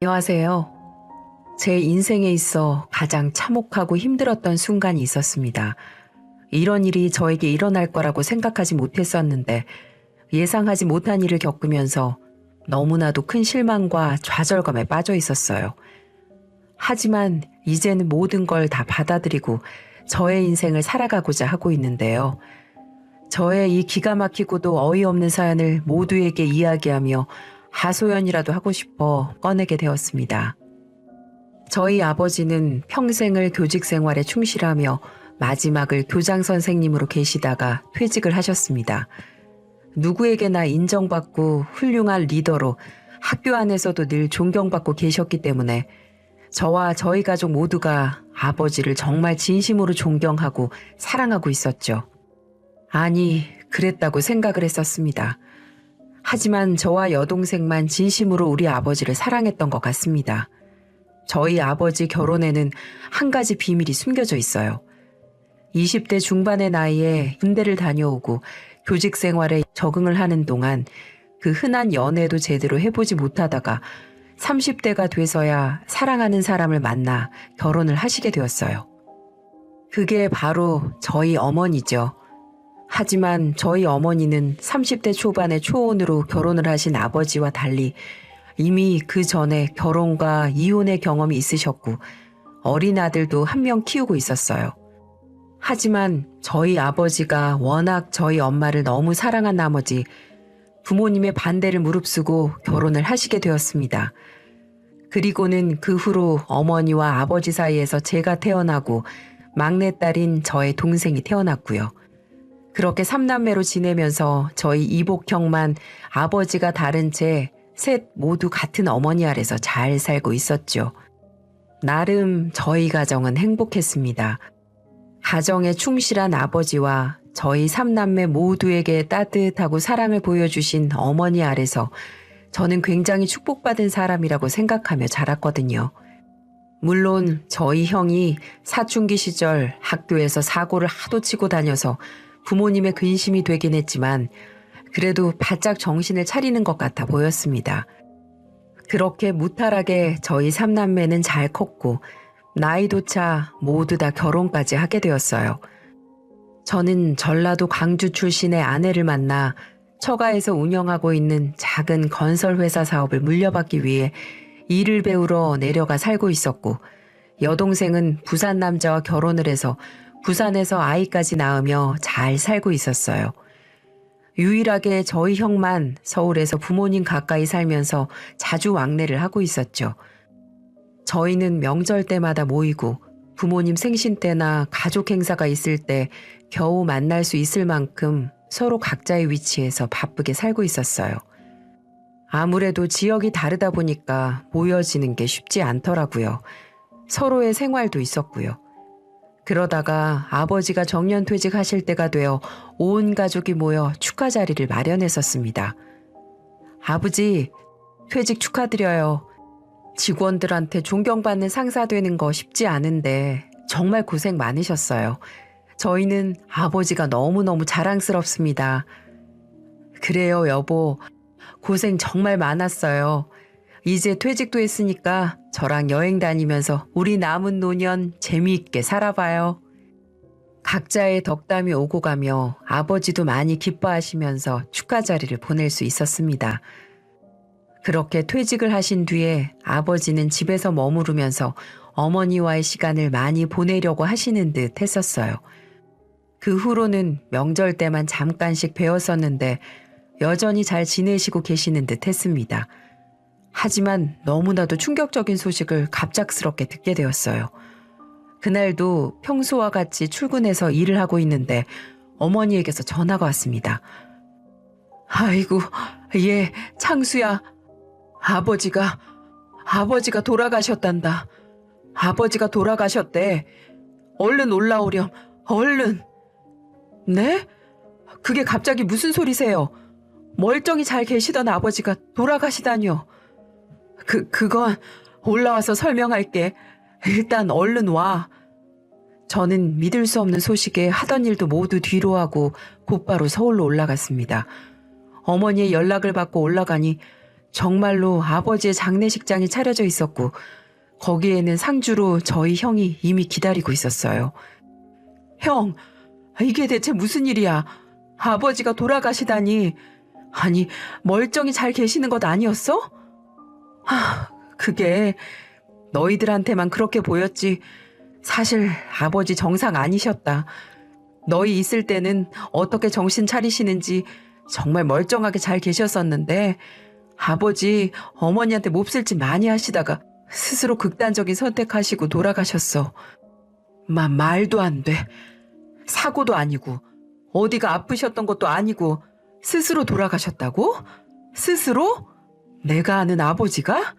안녕하세요. 제 인생에 있어 가장 참혹하고 힘들었던 순간이 있었습니다. 이런 일이 저에게 일어날 거라고 생각하지 못했었는데 예상하지 못한 일을 겪으면서 너무나도 큰 실망과 좌절감에 빠져 있었어요. 하지만 이제는 모든 걸 다 받아들이고 저의 인생을 살아가고자 하고 있는데요. 저의 이 기가 막히고도 어이없는 사연을 모두에게 이야기하며 하소연이라도 하고 싶어 꺼내게 되었습니다. 저희 아버지는 평생을 교직 생활에 충실하며 마지막을 교장 선생님으로 계시다가 퇴직을 하셨습니다. 누구에게나 인정받고 훌륭한 리더로 학교 안에서도 늘 존경받고 계셨기 때문에 저와 저희 가족 모두가 아버지를 정말 진심으로 존경하고 사랑하고 있었죠. 아니, 그랬다고 생각을 했었습니다. 하지만 저와 여동생만 진심으로 우리 아버지를 사랑했던 것 같습니다. 저희 아버지 결혼에는 한 가지 비밀이 숨겨져 있어요. 20대 중반의 나이에 군대를 다녀오고 교직 생활에 적응을 하는 동안 그 흔한 연애도 제대로 해보지 못하다가 30대가 돼서야 사랑하는 사람을 만나 결혼을 하시게 되었어요. 그게 바로 저희 어머니죠. 하지만 저희 어머니는 30대 초반의 초혼으로 결혼을 하신 아버지와 달리 이미 그 전에 결혼과 이혼의 경험이 있으셨고 어린 아들도 한 명 키우고 있었어요. 하지만 저희 아버지가 워낙 저희 엄마를 너무 사랑한 나머지 부모님의 반대를 무릅쓰고 결혼을 하시게 되었습니다. 그리고는 그 후로 어머니와 아버지 사이에서 제가 태어나고 막내딸인 저의 동생이 태어났고요. 그렇게 삼남매로 지내면서 저희 이복형만 아버지가 다른 채 셋 모두 같은 어머니 아래서 잘 살고 있었죠. 나름 저희 가정은 행복했습니다. 가정에 충실한 아버지와 저희 삼남매 모두에게 따뜻하고 사랑을 보여주신 어머니 아래서 저는 굉장히 축복받은 사람이라고 생각하며 자랐거든요. 물론 저희 형이 사춘기 시절 학교에서 사고를 하도 치고 다녀서 부모님의 근심이 되긴 했지만 그래도 바짝 정신을 차리는 것 같아 보였습니다. 그렇게 무탈하게 저희 삼남매는 잘 컸고 나이도 차 모두 다 결혼까지 하게 되었어요. 저는 전라도 광주 출신의 아내를 만나 처가에서 운영하고 있는 작은 건설회사 사업을 물려받기 위해 일을 배우러 내려가 살고 있었고 여동생은 부산 남자와 결혼을 해서 부산에서 아이까지 낳으며 잘 살고 있었어요. 유일하게 저희 형만 서울에서 부모님 가까이 살면서 자주 왕래를 하고 있었죠. 저희는 명절 때마다 모이고 부모님 생신 때나 가족 행사가 있을 때 겨우 만날 수 있을 만큼 서로 각자의 위치에서 바쁘게 살고 있었어요. 아무래도 지역이 다르다 보니까 모여지는 게 쉽지 않더라고요. 서로의 생활도 있었고요. 그러다가 아버지가 정년퇴직하실 때가 되어 온 가족이 모여 축하 자리를 마련했었습니다. 아버지, 퇴직 축하드려요. 직원들한테 존경받는 상사 되는 거 쉽지 않은데 정말 고생 많으셨어요. 저희는 아버지가 너무너무 자랑스럽습니다. 그래요, 여보. 고생 정말 많았어요. 이제 퇴직도 했으니까 저랑 여행 다니면서 우리 남은 노년 재미있게 살아봐요. 각자의 덕담이 오고 가며 아버지도 많이 기뻐하시면서 축하 자리를 보낼 수 있었습니다. 그렇게 퇴직을 하신 뒤에 아버지는 집에서 머무르면서 어머니와의 시간을 많이 보내려고 하시는 듯 했었어요. 그 후로는 명절 때만 잠깐씩 뵈었었는데 여전히 잘 지내시고 계시는 듯 했습니다. 하지만 너무나도 충격적인 소식을 갑작스럽게 듣게 되었어요. 그날도 평소와 같이 출근해서 일을 하고 있는데 어머니에게서 전화가 왔습니다. 아이고, 얘, 창수야. 아버지가, 아버지가 돌아가셨단다. 아버지가 돌아가셨대. 얼른 올라오렴, 얼른. 네? 그게 갑자기 무슨 소리세요? 멀쩡히 잘 계시던 아버지가 돌아가시다뇨. 그, 그건 올라와서 설명할게. 일단 얼른 와. 저는 믿을 수 없는 소식에 하던 일도 모두 뒤로 하고 곧바로 서울로 올라갔습니다. 어머니의 연락을 받고 올라가니 정말로 아버지의 장례식장이 차려져 있었고 거기에는 상주로 저희 형이 이미 기다리고 있었어요. 형, 이게 대체 무슨 일이야? 아버지가 돌아가시다니. 아니, 멀쩡히 잘 계시는 것 아니었어? 하, 그게 너희들한테만 그렇게 보였지. 사실 아버지 정상 아니셨다. 너희 있을 때는 어떻게 정신 차리시는지 정말 멀쩡하게 잘 계셨었는데 아버지 어머니한테 몹쓸짓 많이 하시다가 스스로 극단적인 선택하시고 돌아가셨어. 마, 말도 안 돼. 사고도 아니고 어디가 아프셨던 것도 아니고 스스로 돌아가셨다고? 스스로? 내가 아는 아버지가?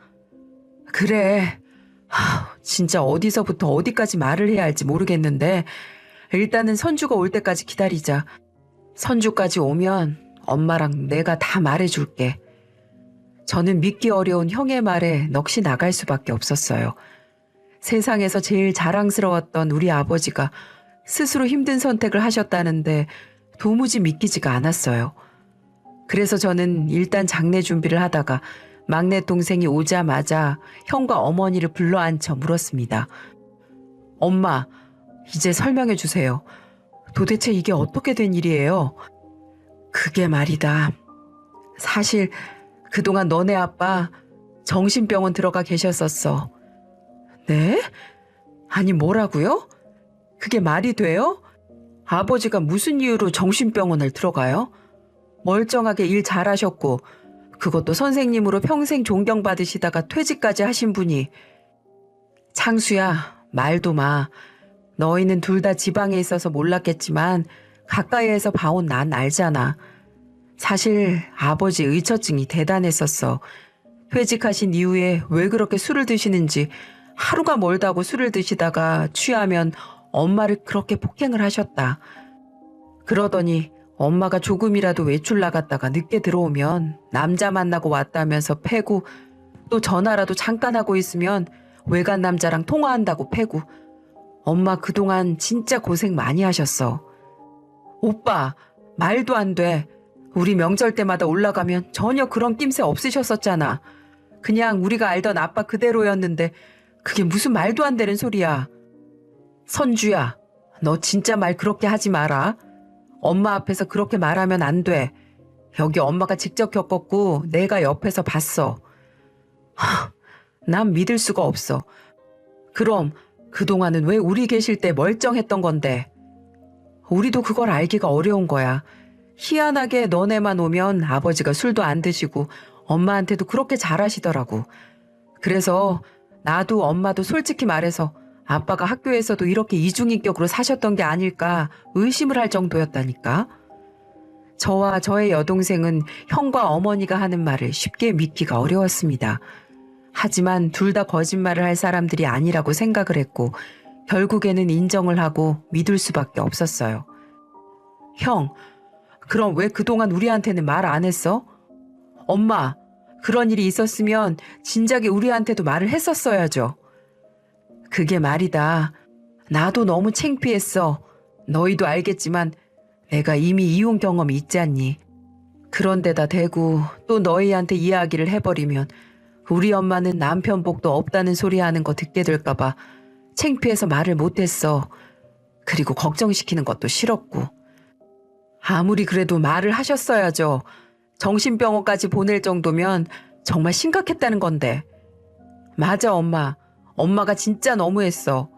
그래. 하, 진짜 어디서부터 어디까지 말을 해야 할지 모르겠는데 일단은 선주가 올 때까지 기다리자. 선주까지 오면 엄마랑 내가 다 말해줄게. 저는 믿기 어려운 형의 말에 넋이 나갈 수밖에 없었어요. 세상에서 제일 자랑스러웠던 우리 아버지가 스스로 힘든 선택을 하셨다는데 도무지 믿기지가 않았어요. 그래서 저는 일단 장례 준비를 하다가 막내 동생이 오자마자 형과 어머니를 불러 앉혀 물었습니다. 엄마, 이제 설명해 주세요. 도대체 이게 어떻게 된 일이에요? 그게 말이다. 사실 그동안 너네 아빠 정신병원 들어가 계셨었어. 네? 아니 뭐라고요? 그게 말이 돼요? 아버지가 무슨 이유로 정신병원을 들어가요? 멀쩡하게 일 잘하셨고 그것도 선생님으로 평생 존경받으시다가 퇴직까지 하신 분이 창수야 말도 마. 너희는 둘 다 지방에 있어서 몰랐겠지만 가까이에서 봐온 난 알잖아. 사실 아버지 의처증이 대단했었어. 퇴직하신 이후에 왜 그렇게 술을 드시는지 하루가 멀다고 술을 드시다가 취하면 엄마를 그렇게 폭행을 하셨다. 그러더니 엄마가 조금이라도 외출 나갔다가 늦게 들어오면 남자 만나고 왔다면서 패고 또 전화라도 잠깐 하고 있으면 외간 남자랑 통화한다고 패고 엄마 그동안 진짜 고생 많이 하셨어. 오빠, 말도 안 돼. 우리 명절 때마다 올라가면 전혀 그런 낌새 없으셨었잖아. 그냥 우리가 알던 아빠 그대로였는데 그게 무슨 말도 안 되는 소리야. 선주야, 너 진짜 말 그렇게 하지 마라. 엄마 앞에서 그렇게 말하면 안 돼. 여기 엄마가 직접 겪었고 내가 옆에서 봤어. 하, 난 믿을 수가 없어. 그럼 그동안은 왜 우리 계실 때 멀쩡했던 건데? 우리도 그걸 알기가 어려운 거야. 희한하게 너네만 오면 아버지가 술도 안 드시고 엄마한테도 그렇게 잘하시더라고. 그래서 나도 엄마도 솔직히 말해서 아빠가 학교에서도 이렇게 이중인격으로 사셨던 게 아닐까 의심을 할 정도였다니까. 저와 저의 여동생은 형과 어머니가 하는 말을 쉽게 믿기가 어려웠습니다. 하지만 둘 다 거짓말을 할 사람들이 아니라고 생각을 했고 결국에는 인정을 하고 믿을 수밖에 없었어요. 형, 그럼 왜 그동안 우리한테는 말 안 했어? 엄마, 그런 일이 있었으면 진작에 우리한테도 말을 했었어야죠. 그게 말이다. 나도 너무 창피했어. 너희도 알겠지만 내가 이미 이혼 경험이 있지 않니? 그런데다 대고 또 너희한테 이야기를 해버리면 우리 엄마는 남편 복도 없다는 소리 하는 거 듣게 될까봐 창피해서 말을 못했어. 그리고 걱정시키는 것도 싫었고. 아무리 그래도 말을 하셨어야죠. 정신병원까지 보낼 정도면 정말 심각했다는 건데. 맞아, 엄마. 엄마가 진짜 너무했어.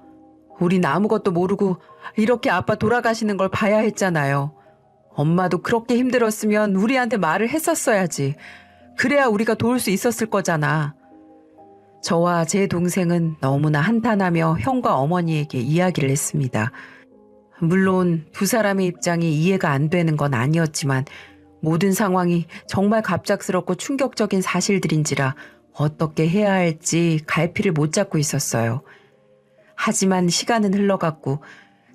우린 아무것도 모르고 이렇게 아빠 돌아가시는 걸 봐야 했잖아요. 엄마도 그렇게 힘들었으면 우리한테 말을 했었어야지. 그래야 우리가 도울 수 있었을 거잖아. 저와 제 동생은 너무나 한탄하며 형과 어머니에게 이야기를 했습니다. 물론 두 사람의 입장이 이해가 안 되는 건 아니었지만 모든 상황이 정말 갑작스럽고 충격적인 사실들인지라 어떻게 해야 할지 갈피를 못 잡고 있었어요. 하지만 시간은 흘러갔고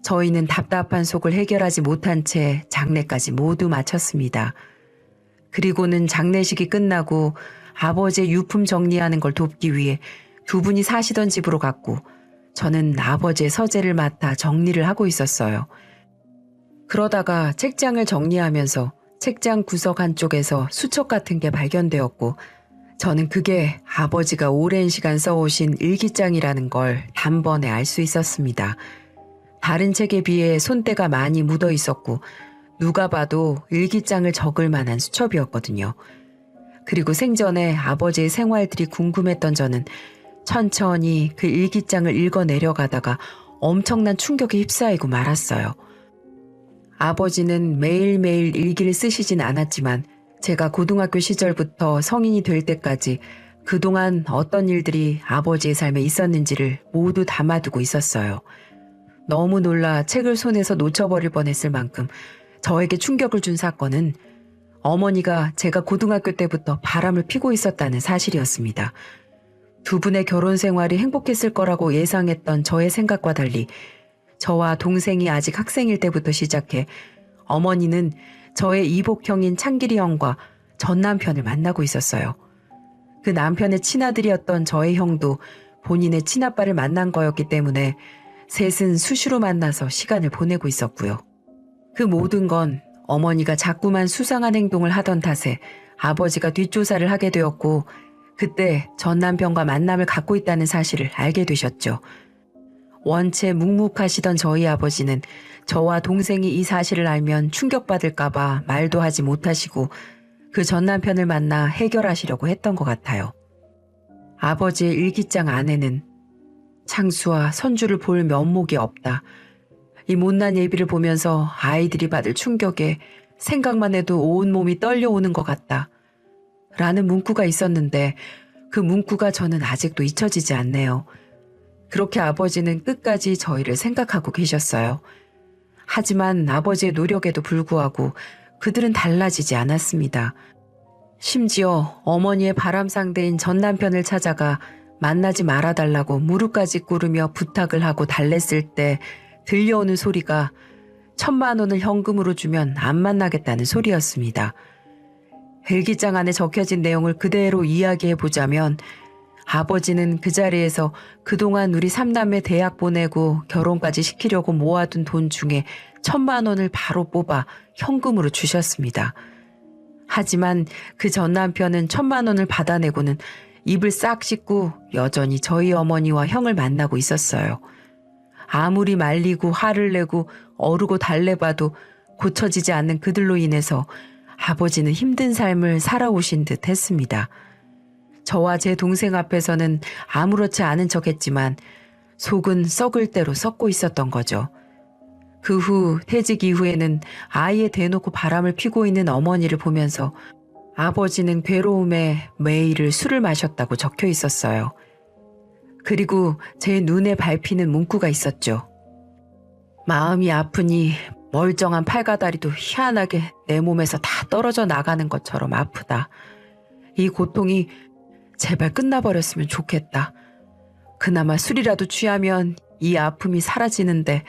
저희는 답답한 속을 해결하지 못한 채 장례까지 모두 마쳤습니다. 그리고는 장례식이 끝나고 아버지의 유품 정리하는 걸 돕기 위해 두 분이 사시던 집으로 갔고 저는 아버지의 서재를 맡아 정리를 하고 있었어요. 그러다가 책장을 정리하면서 책장 구석 한쪽에서 수첩 같은 게 발견되었고 저는 그게 아버지가 오랜 시간 써오신 일기장이라는 걸 단번에 알 수 있었습니다. 다른 책에 비해 손때가 많이 묻어 있었고 누가 봐도 일기장을 적을 만한 수첩이었거든요. 그리고 생전에 아버지의 생활들이 궁금했던 저는 천천히 그 일기장을 읽어 내려가다가 엄청난 충격에 휩싸이고 말았어요. 아버지는 매일매일 일기를 쓰시진 않았지만 제가 고등학교 시절부터 성인이 될 때까지 그동안 어떤 일들이 아버지의 삶에 있었는지를 모두 담아두고 있었어요. 너무 놀라 책을 손에서 놓쳐버릴 뻔했을 만큼 저에게 충격을 준 사건은 어머니가 제가 고등학교 때부터 바람을 피고 있었다는 사실이었습니다. 두 분의 결혼 생활이 행복했을 거라고 예상했던 저의 생각과 달리 저와 동생이 아직 학생일 때부터 시작해 어머니는 저의 이복형인 창길이 형과 전 남편을 만나고 있었어요. 그 남편의 친아들이었던 저의 형도 본인의 친아빠를 만난 거였기 때문에 셋은 수시로 만나서 시간을 보내고 있었고요. 그 모든 건 어머니가 자꾸만 수상한 행동을 하던 탓에 아버지가 뒷조사를 하게 되었고 그때 전 남편과 만남을 갖고 있다는 사실을 알게 되셨죠. 원체 묵묵하시던 저희 아버지는 저와 동생이 이 사실을 알면 충격받을까봐 말도 하지 못하시고 그 전 남편을 만나 해결하시려고 했던 것 같아요. 아버지의 일기장 안에는 창수와 선주를 볼 면목이 없다. 이 못난 예비를 보면서 아이들이 받을 충격에 생각만 해도 온몸이 떨려오는 것 같다. 라는 문구가 있었는데 그 문구가 저는 아직도 잊혀지지 않네요. 그렇게 아버지는 끝까지 저희를 생각하고 계셨어요. 하지만 아버지의 노력에도 불구하고 그들은 달라지지 않았습니다. 심지어 어머니의 바람 상대인 전 남편을 찾아가 만나지 말아달라고 무릎까지 꿇으며 부탁을 하고 달랬을 때 들려오는 소리가 천만 원을 현금으로 주면 안 만나겠다는 소리였습니다. 일기장 안에 적혀진 내용을 그대로 이야기해 보자면 아버지는 그 자리에서 그동안 우리 삼남매 대학 보내고 결혼까지 시키려고 모아둔 돈 중에 천만 원을 바로 뽑아 현금으로 주셨습니다. 하지만 그 전 남편은 천만 원을 받아내고는 입을 싹 씻고 여전히 저희 어머니와 형을 만나고 있었어요. 아무리 말리고 화를 내고 어르고 달래봐도 고쳐지지 않는 그들로 인해서 아버지는 힘든 삶을 살아오신 듯 했습니다. 저와 제 동생 앞에서는 아무렇지 않은 척 했지만 속은 썩을 대로 썩고 있었던 거죠. 그 후 퇴직 이후에는 아예 대놓고 바람을 피고 있는 어머니를 보면서 아버지는 괴로움에 매일을 술을 마셨다고 적혀 있었어요. 그리고 제 눈에 밟히는 문구가 있었죠. 마음이 아프니 멀쩡한 팔가다리도 희한하게 내 몸에서 다 떨어져 나가는 것처럼 아프다. 이 고통이 제발 끝나버렸으면 좋겠다. 그나마 술이라도 취하면 이 아픔이 사라지는데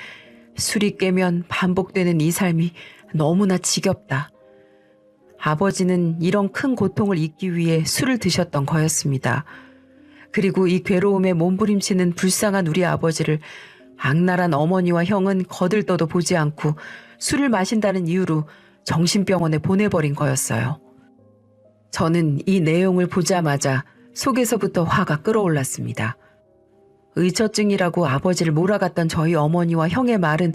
술이 깨면 반복되는 이 삶이 너무나 지겹다. 아버지는 이런 큰 고통을 잊기 위해 술을 드셨던 거였습니다. 그리고 이 괴로움에 몸부림치는 불쌍한 우리 아버지를 악랄한 어머니와 형은 거들떠도 보지 않고 술을 마신다는 이유로 정신병원에 보내버린 거였어요. 저는 이 내용을 보자마자 속에서부터 화가 끓어올랐습니다. 의처증이라고 아버지를 몰아갔던 저희 어머니와 형의 말은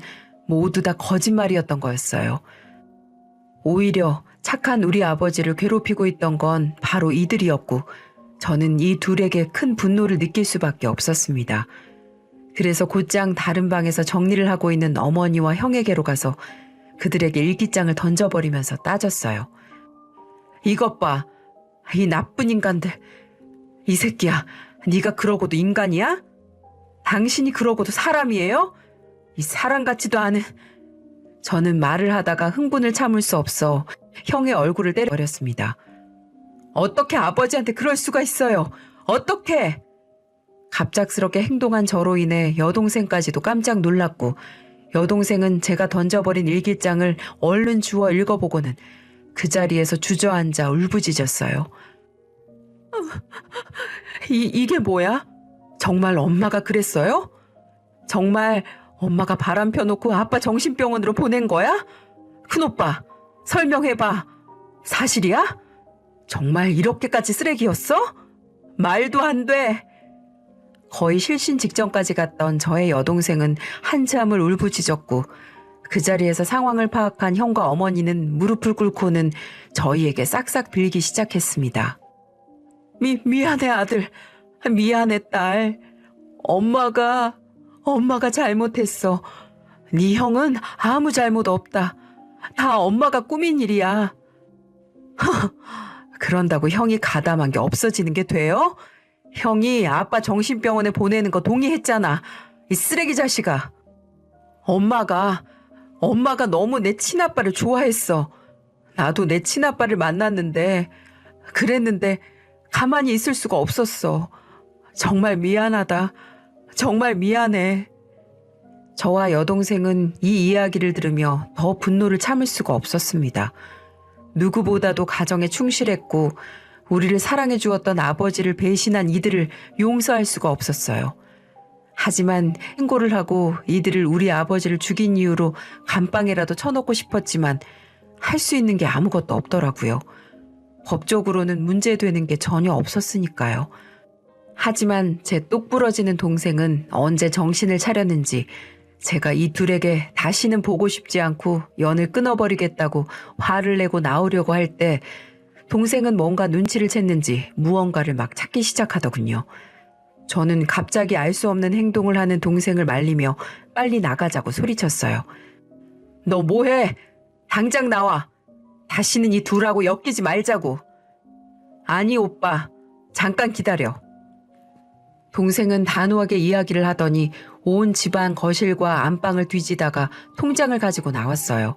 모두 다 거짓말이었던 거였어요. 오히려 착한 우리 아버지를 괴롭히고 있던 건 바로 이들이었고 저는 이 둘에게 큰 분노를 느낄 수밖에 없었습니다. 그래서 곧장 다른 방에서 정리를 하고 있는 어머니와 형에게로 가서 그들에게 일기장을 던져버리면서 따졌어요. 이것 봐. 이 나쁜 인간들. 이 새끼야. 네가 그러고도 인간이야? 당신이 그러고도 사람이에요? 이 사람 같지도 않은... 저는 말을 하다가 흥분을 참을 수 없어 형의 얼굴을 때려버렸습니다. 어떻게 아버지한테 그럴 수가 있어요? 어떻게? 갑작스럽게 행동한 저로 인해 여동생까지도 깜짝 놀랐고 여동생은 제가 던져버린 일기장을 얼른 주워 읽어보고는 그 자리에서 주저앉아 울부짖었어요. 이, 이게 뭐야? 정말 엄마가 그랬어요? 정말 엄마가 바람 펴놓고 아빠 정신병원으로 보낸 거야? 큰오빠, 설명해봐. 사실이야? 정말 이렇게까지 쓰레기였어? 말도 안 돼. 거의 실신 직전까지 갔던 저의 여동생은 한참을 울부짖었고 그 자리에서 상황을 파악한 형과 어머니는 무릎을 꿇고는 저희에게 싹싹 빌기 시작했습니다. 미, 미안해 아들. 미안해 딸. 엄마가, 엄마가 잘못했어. 네 형은 아무 잘못 없다. 다 엄마가 꾸민 일이야. 그런다고 형이 가담한 게 없어지는 게 돼요? 형이 아빠 정신병원에 보내는 거 동의했잖아. 이 쓰레기 자식아. 엄마가, 엄마가 너무 내 친아빠를 좋아했어. 나도 내 친아빠를 만났는데, 그랬는데, 가만히 있을 수가 없었어. 정말 미안하다. 정말 미안해. 저와 여동생은 이 이야기를 들으며 더 분노를 참을 수가 없었습니다. 누구보다도 가정에 충실했고 우리를 사랑해 주었던 아버지를 배신한 이들을 용서할 수가 없었어요. 하지만 행고를 하고 이들을 우리 아버지를 죽인 이유로 감방에라도 쳐놓고 싶었지만 할 수 있는 게 아무것도 없더라고요. 법적으로는 문제되는 게 전혀 없었으니까요. 하지만 제 똑부러지는 동생은 언제 정신을 차렸는지 제가 이 둘에게 다시는 보고 싶지 않고 연을 끊어버리겠다고 화를 내고 나오려고 할 때 동생은 뭔가 눈치를 챘는지 무언가를 막 찾기 시작하더군요. 저는 갑자기 알 수 없는 행동을 하는 동생을 말리며 빨리 나가자고 소리쳤어요. 너 뭐해? 당장 나와. 다시는 이 둘하고 엮이지 말자고. 아니, 오빠. 잠깐 기다려. 동생은 단호하게 이야기를 하더니 온 집안 거실과 안방을 뒤지다가 통장을 가지고 나왔어요.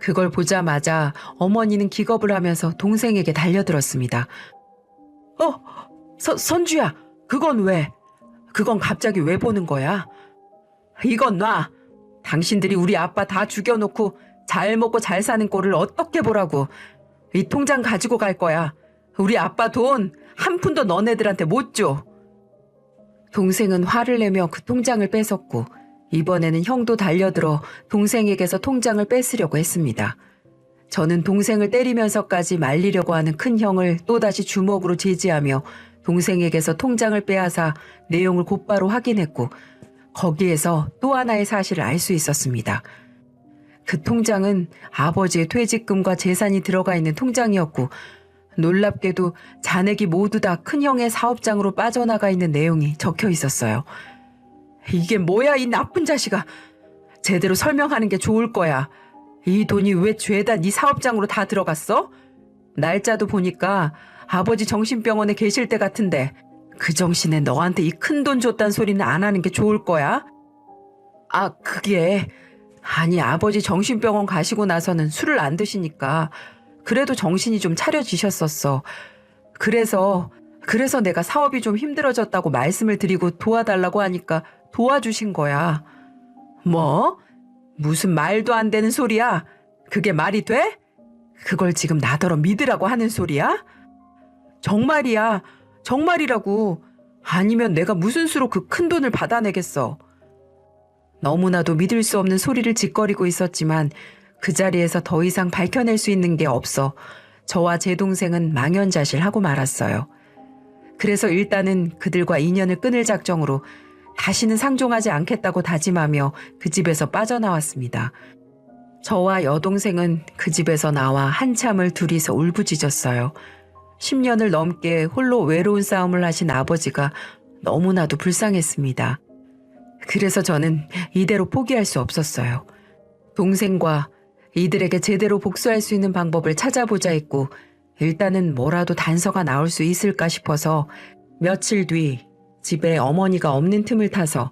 그걸 보자마자 어머니는 기겁을 하면서 동생에게 달려들었습니다. 어, 서, 선주야, 그건 왜? 그건 갑자기 왜 보는 거야? 이건 놔. 당신들이 우리 아빠 다 죽여놓고 잘 먹고 잘 사는 꼴을 어떻게 보라고. 이 통장 가지고 갈 거야. 우리 아빠 돈 한 푼도 너네들한테 못 줘. 동생은 화를 내며 그 통장을 뺏었고 이번에는 형도 달려들어 동생에게서 통장을 뺏으려고 했습니다. 저는 동생을 때리면서까지 말리려고 하는 큰 형을 또다시 주먹으로 제지하며 동생에게서 통장을 빼앗아 내용을 곧바로 확인했고 거기에서 또 하나의 사실을 알 수 있었습니다. 그 통장은 아버지의 퇴직금과 재산이 들어가 있는 통장이었고 놀랍게도 잔액이 모두 다 큰형의 사업장으로 빠져나가 있는 내용이 적혀 있었어요. 이게 뭐야, 이 나쁜 자식아. 제대로 설명하는 게 좋을 거야. 이 돈이 왜 죄다 네 사업장으로 다 들어갔어? 날짜도 보니까 아버지 정신병원에 계실 때 같은데 그 정신에 너한테 이 큰 돈 줬단 소리는 안 하는 게 좋을 거야? 아, 그게 아니 아버지 정신병원 가시고 나서는 술을 안 드시니까 그래도 정신이 좀 차려지셨었어. 그래서, 그래서 내가 사업이 좀 힘들어졌다고 말씀을 드리고 도와달라고 하니까 도와주신 거야. 뭐? 무슨 말도 안 되는 소리야? 그게 말이 돼? 그걸 지금 나더러 믿으라고 하는 소리야? 정말이야. 정말이라고. 아니면 내가 무슨 수로 그 큰 돈을 받아내겠어. 너무나도 믿을 수 없는 소리를 짓거리고 있었지만 그 자리에서 더 이상 밝혀낼 수 있는 게 없어 저와 제 동생은 망연자실하고 말았어요. 그래서 일단은 그들과 인연을 끊을 작정으로 다시는 상종하지 않겠다고 다짐하며 그 집에서 빠져나왔습니다. 저와 여동생은 그 집에서 나와 한참을 둘이서 울부짖었어요. 10년을 넘게 홀로 외로운 싸움을 하신 아버지가 너무나도 불쌍했습니다. 그래서 저는 이대로 포기할 수 없었어요. 동생과 이들에게 제대로 복수할 수 있는 방법을 찾아보자 했고, 일단은 뭐라도 단서가 나올 수 있을까 싶어서 며칠 뒤 집에 어머니가 없는 틈을 타서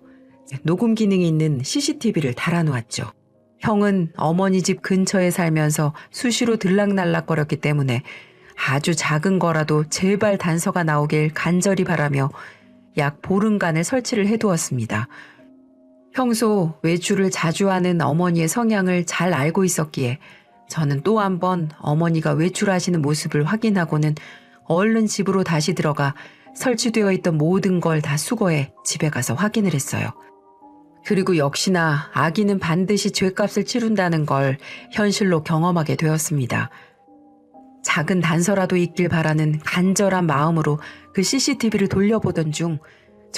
녹음 기능이 있는 CCTV를 달아놓았죠. 형은 어머니 집 근처에 살면서 수시로 들락날락거렸기 때문에 아주 작은 거라도 제발 단서가 나오길 간절히 바라며 약 보름간을 설치를 해두었습니다. 평소 외출을 자주 하는 어머니의 성향을 잘 알고 있었기에 저는 또 한 번 어머니가 외출하시는 모습을 확인하고는 얼른 집으로 다시 들어가 설치되어 있던 모든 걸 다 수거해 집에 가서 확인을 했어요. 그리고 역시나 아기는 반드시 죄값을 치른다는 걸 현실로 경험하게 되었습니다. 작은 단서라도 있길 바라는 간절한 마음으로 그 CCTV를 돌려보던 중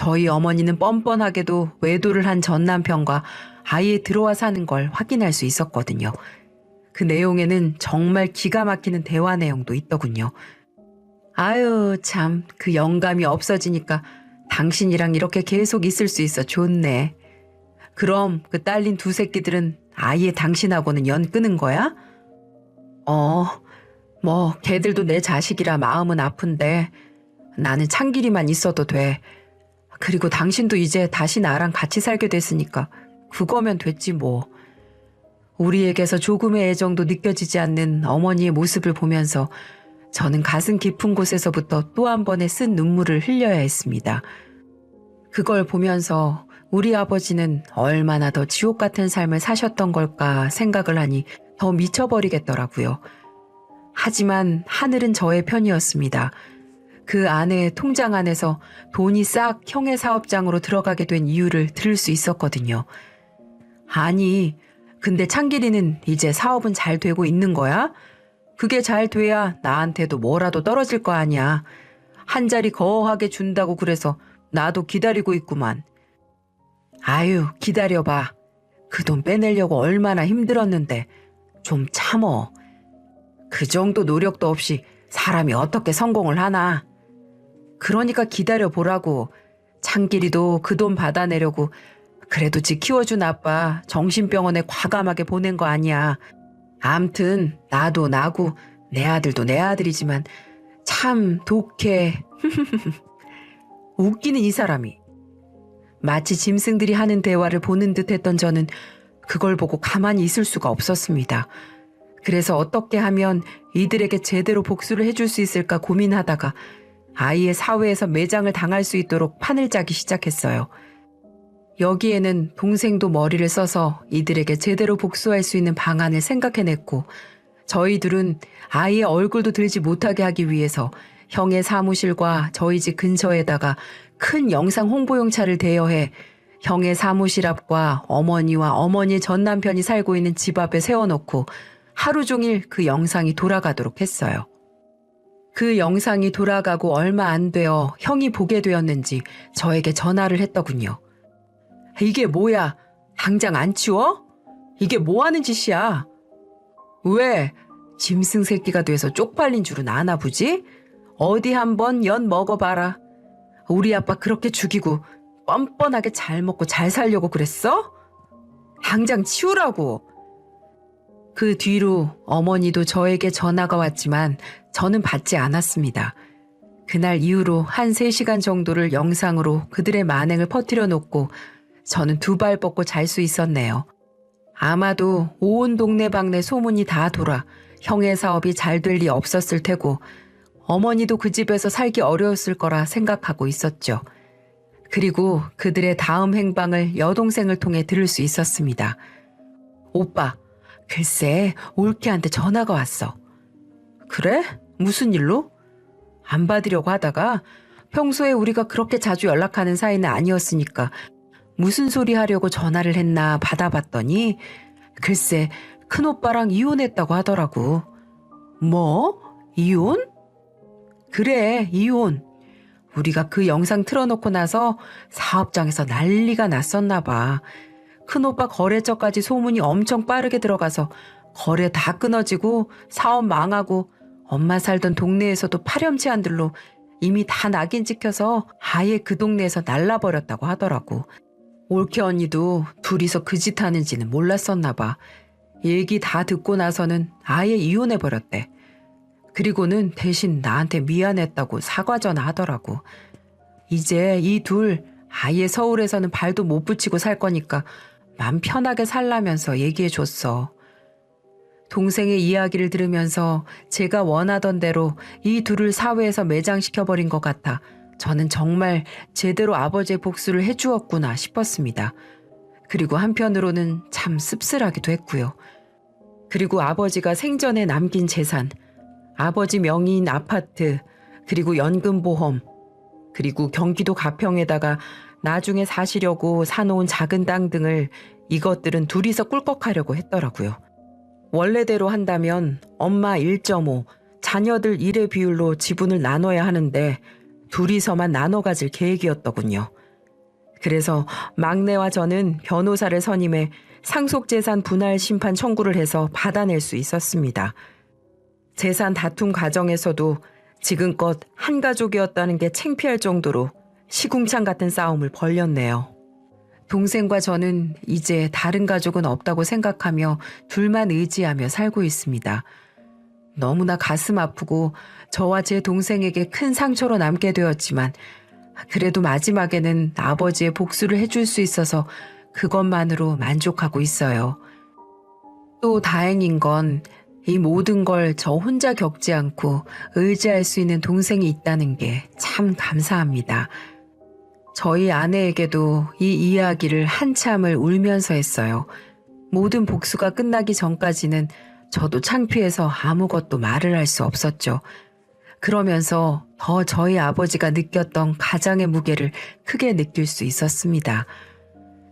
저희 어머니는 뻔뻔하게도 외도를 한 전 남편과 아예 들어와 사는 걸 확인할 수 있었거든요. 그 내용에는 정말 기가 막히는 대화 내용도 있더군요. 아유, 참, 그 영감이 없어지니까 당신이랑 이렇게 계속 있을 수 있어 좋네. 그럼 그 딸린 두 새끼들은 아예 당신하고는 연 끊은 거야? 어, 뭐, 걔들도 내 자식이라 마음은 아픈데 나는 창길이만 있어도 돼. 그리고 당신도 이제 다시 나랑 같이 살게 됐으니까 그거면 됐지 뭐. 우리에게서 조금의 애정도 느껴지지 않는 어머니의 모습을 보면서 저는 가슴 깊은 곳에서부터 또 한 번의 쓴 눈물을 흘려야 했습니다. 그걸 보면서 우리 아버지는 얼마나 더 지옥 같은 삶을 사셨던 걸까 생각을 하니 더 미쳐버리겠더라고요. 하지만 하늘은 저의 편이었습니다. 그 안에 통장 안에서 돈이 싹 형의 사업장으로 들어가게 된 이유를 들을 수 있었거든요. 아니, 근데 창길이는 이제 사업은 잘 되고 있는 거야? 그게 잘 돼야 나한테도 뭐라도 떨어질 거 아니야. 한 자리 거하게 준다고 그래서 나도 기다리고 있구만. 아유, 기다려봐. 그 돈 빼내려고 얼마나 힘들었는데 좀 참어. 그 정도 노력도 없이 사람이 어떻게 성공을 하나. 그러니까 기다려 보라고. 창길이도 그 돈 받아내려고 그래도 지 키워준 아빠 정신병원에 과감하게 보낸 거 아니야. 암튼 나도 나고 내 아들도 내 아들이지만 참 독해. 웃기는 이 사람이. 마치 짐승들이 하는 대화를 보는 듯 했던 저는 그걸 보고 가만히 있을 수가 없었습니다. 그래서 어떻게 하면 이들에게 제대로 복수를 해줄 수 있을까 고민하다가 아이의 사회에서 매장을 당할 수 있도록 판을 짜기 시작했어요. 여기에는 동생도 머리를 써서 이들에게 제대로 복수할 수 있는 방안을 생각해냈고 저희들은 아이의 얼굴도 들지 못하게 하기 위해서 형의 사무실과 저희 집 근처에다가 큰 영상 홍보용 차를 대여해 형의 사무실 앞과 어머니와 어머니의 전 남편이 살고 있는 집 앞에 세워놓고 하루 종일 그 영상이 돌아가도록 했어요. 그 영상이 돌아가고 얼마 안 되어 형이 보게 되었는지 저에게 전화를 했더군요. 이게 뭐야? 당장 안 치워? 이게 뭐 하는 짓이야? 왜? 짐승 새끼가 돼서 쪽팔린 줄은 아나 보지? 어디 한번 연 먹어봐라. 우리 아빠 그렇게 죽이고 뻔뻔하게 잘 먹고 잘 살려고 그랬어? 당장 치우라고. 그 뒤로 어머니도 저에게 전화가 왔지만 저는 받지 않았습니다. 그날 이후로 한 3시간 정도를 영상으로 그들의 만행을 퍼뜨려 놓고 저는 두 발 뻗고 잘 수 있었네요. 아마도 온 동네방네 소문이 다 돌아 형의 사업이 잘 될 리 없었을 테고 어머니도 그 집에서 살기 어려웠을 거라 생각하고 있었죠. 그리고 그들의 다음 행방을 여동생을 통해 들을 수 있었습니다. 오빠, 글쎄 올케한테 전화가 왔어. 그래? 무슨 일로? 안 받으려고 하다가 평소에 우리가 그렇게 자주 연락하는 사이는 아니었으니까 무슨 소리 하려고 전화를 했나 받아봤더니 글쎄 큰오빠랑 이혼했다고 하더라고. 뭐? 이혼? 그래, 이혼. 우리가 그 영상 틀어놓고 나서 사업장에서 난리가 났었나 봐. 큰오빠 거래처까지 소문이 엄청 빠르게 들어가서 거래 다 끊어지고 사업 망하고 엄마 살던 동네에서도 파렴치 한 들로 이미 다 낙인 찍혀서 아예 그 동네에서 날라버렸다고 하더라고. 올케 언니도 둘이서 그 짓 하는지는 몰랐었나 봐. 얘기 다 듣고 나서는 아예 이혼해버렸대. 그리고는 대신 나한테 미안했다고 사과 전화하더라고. 이제 이 둘 아예 서울에서는 발도 못 붙이고 살 거니까 맘 편하게 살라면서 얘기해줬어. 동생의 이야기를 들으면서 제가 원하던 대로 이 둘을 사회에서 매장시켜버린 것 같아 저는 정말 제대로 아버지의 복수를 해주었구나 싶었습니다. 그리고 한편으로는 참 씁쓸하기도 했고요. 그리고 아버지가 생전에 남긴 재산, 아버지 명의인 아파트, 그리고 연금보험, 그리고 경기도 가평에다가 나중에 사시려고 사놓은 작은 땅 등을 이것들은 둘이서 꿀꺽하려고 했더라고요. 원래대로 한다면 엄마 1.5, 자녀들 일의 비율로 지분을 나눠야 하는데 둘이서만 나눠 가질 계획이었더군요. 그래서 막내와 저는 변호사를 선임해 상속재산 분할 심판 청구를 해서 받아낼 수 있었습니다. 재산 다툼 과정에서도 지금껏 한 가족이었다는 게 창피할 정도로 시궁창 같은 싸움을 벌였네요. 동생과 저는 이제 다른 가족은 없다고 생각하며 둘만 의지하며 살고 있습니다. 너무나 가슴 아프고 저와 제 동생에게 큰 상처로 남게 되었지만 그래도 마지막에는 아버지의 복수를 해줄 수 있어서 그것만으로 만족하고 있어요. 또 다행인 건 이 모든 걸 저 혼자 겪지 않고 의지할 수 있는 동생이 있다는 게 참 감사합니다. 저희 아내에게도 이 이야기를 한참을 울면서 했어요. 모든 복수가 끝나기 전까지는 저도 창피해서 아무것도 말을 할 수 없었죠. 그러면서 더 저희 아버지가 느꼈던 가장의 무게를 크게 느낄 수 있었습니다.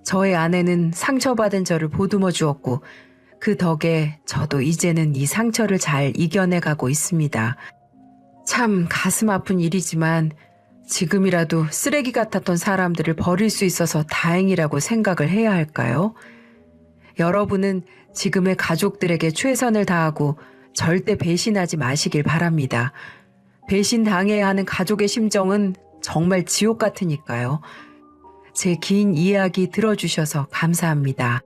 저의 아내는 상처받은 저를 보듬어 주었고 그 덕에 저도 이제는 이 상처를 잘 이겨내 가고 있습니다. 참 가슴 아픈 일이지만 지금이라도 쓰레기 같았던 사람들을 버릴 수 있어서 다행이라고 생각을 해야 할까요? 여러분은 지금의 가족들에게 최선을 다하고 절대 배신하지 마시길 바랍니다. 배신 당해야 하는 가족의 심정은 정말 지옥 같으니까요. 제 긴 이야기 들어주셔서 감사합니다.